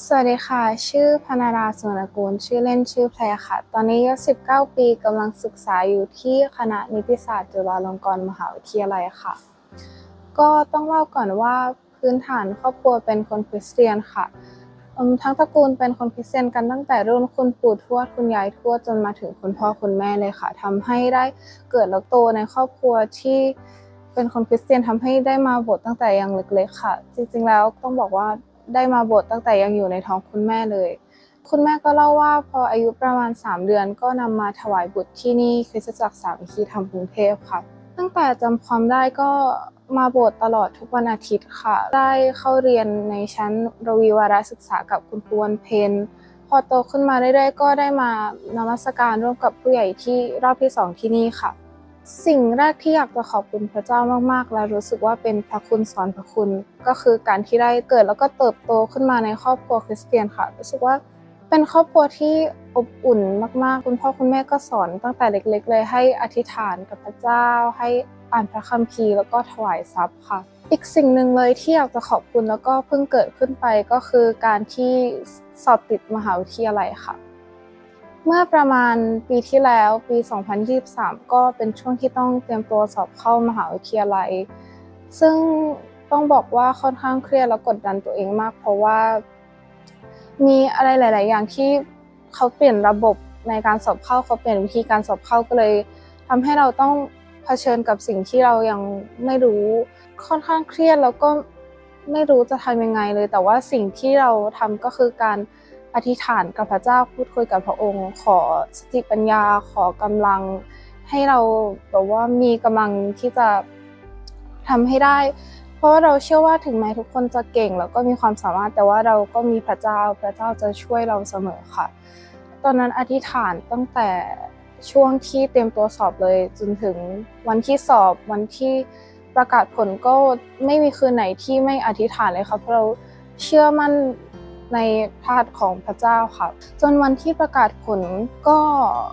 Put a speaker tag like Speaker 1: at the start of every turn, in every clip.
Speaker 1: สวัสดีค่ะ ชื่อพนาราสุวรรณกูล ชื่อเล่นชื่อแพรค่ะ ตอนนี้อายุ19 ปีกำลังศึกษาอยู่ที่คณะนิติศาสตร์จุฬาลงกรณ์มหาวิทยาลัยค่ะ ก็ต้องเล่าก่อนว่าพื้นฐานครอบครัวเป็นคนคริสเตียนค่ะ ทั้งตระกูลเป็นคนคริสเตียนกันตั้งแต่รุ่นคุณปู่ทวดคุณยายทวดจนมาถึงคุณพ่อคุณแม่เลยค่ะทำให้ได้เกิดแล้วโตในครอบครัวที่เป็นคนคริสเตียนทำให้ได้มาโบสถ์ตั้งแต่ยังเล็กๆค่ะ จริงๆแล้วต้องบอกว่า ได้มาบสถ์ตั้งแต่ยังอยู่ในท้องคุณแม่เลย คุณแม่ก็เล่าว่าพออายุประมาณ 3 เดือนก็นำมาถวายบุตรที่นี่คริสตจักรสามคีธรรมกรุงเทพค่ะ ตั้งแต่จำความได้ก็มาโบสถ์ตลอดทุกวันอาทิตย์ค่ะ ได้เข้าเรียนในชั้นรวีวารศึกษากับคุณครูวันเพ็ญพอโตขึ้นมาเรื่อยๆ ก็ได้มานมัสการร่วมกับผู้ใหญ่ที่รอบที่สองที่นี่ค่ะ สิ่งแรกที่อยากจะขอบคุณพระเจ้ามากๆ และรู้สึกว่าเป็นพระคุณสอนพระคุณ ก็คือการที่ได้เกิดแล้วก็เติบโตขึ้นมาในครอบครัวคริสเตียนค่ะ รู้สึกว่าเป็นครอบครัวที่อบอุ่นมากๆ คุณพ่อคุณแม่ก็สอนตั้งแต่เล็ก ๆ เลยให้อธิษฐานกับพระเจ้า ให้อ่านพระคัมภีร์แล้วก็ถวายทรัพย์ค่ะ อีกสิ่งหนึ่งเลยที่อยากจะขอบคุณแล้วก็เพิ่งเกิดขึ้นไปก็คือการที่สอบติดมหาวิทยาลัยค่ะ เมื่อประมาณปีที่แล้วปี 2023 ก็เป็นช่วงที่ต้องเตรียมตัวสอบเข้ามหาวิทยาลัย ซึ่งต้องบอกว่าค่อนข้างเครียดและกดดันตัวเองมาก เพราะว่า มีอะไรหลาย ๆ อย่างที่เขาเปลี่ยนระบบในการสอบเข้าเขาเปลี่ยนวิธีการสอบเข้าก็เลยทำให้เราต้องเผชิญกับสิ่งที่เรายังไม่รู้ค่อนข้างเครียดแล้วก็ไม่รู้จะทำยังไงเลย แต่ว่าสิ่งที่เราทำก็คือการ อธิษฐานกับพระเจ้าพูดคุยกับพระองค์ ขอสติปัญญาขอกำลัง ให้เราแบบว่ามีกำลังที่จะทำให้ได้ เพราะว่าเราเชื่อว่าถึงแม้ทุกคนจะเก่ง แล้วก็มีความสามารถแต่ว่าเราก็มีพระเจ้าพระเจ้าจะช่วยเราเสมอค่ะ ตอนนั้นอธิษฐานตั้งแต่ช่วงที่เตรียมตัวสอบเลย จนถึงวันที่สอบวันที่ประกาศผลก็ไม่มีคืนไหนที่ไม่อธิษฐานเลยค่ะเพราะเราเชื่อมั่น ในพระหัตถ์ของพระเจ้าค่ะ จนวันที่ประกาศผลก็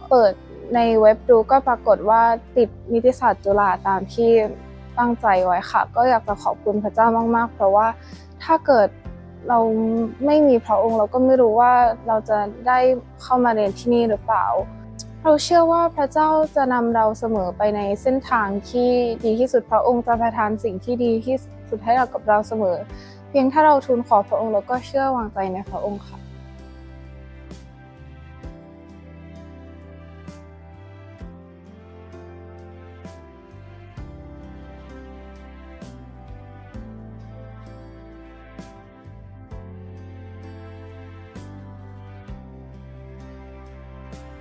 Speaker 1: เปิดในเว็บดูก็ปรากฏว่าติดนิติศาสตร์จุฬาตามที่ตั้งใจไว้ค่ะ ก็อยากจะขอบคุณพระเจ้ามาก ๆ เพราะว่าถ้าเกิดเราไม่มีพระองค์เราก็ไม่รู้ว่าเราจะได้เข้ามาเรียนที่นี่หรือเปล่า เราเชื่อว่าพระเจ้าจะนำเราเสมอไปในเส้นทางที่ดีที่สุดพระองค์จะประทานสิ่งที่ดีที่สุด ให้เรากับเราเสมอ เพียงถ้าเราทูลขอพระองค์แล้วก็เชื่อวางใจในพระองค์ค่ะ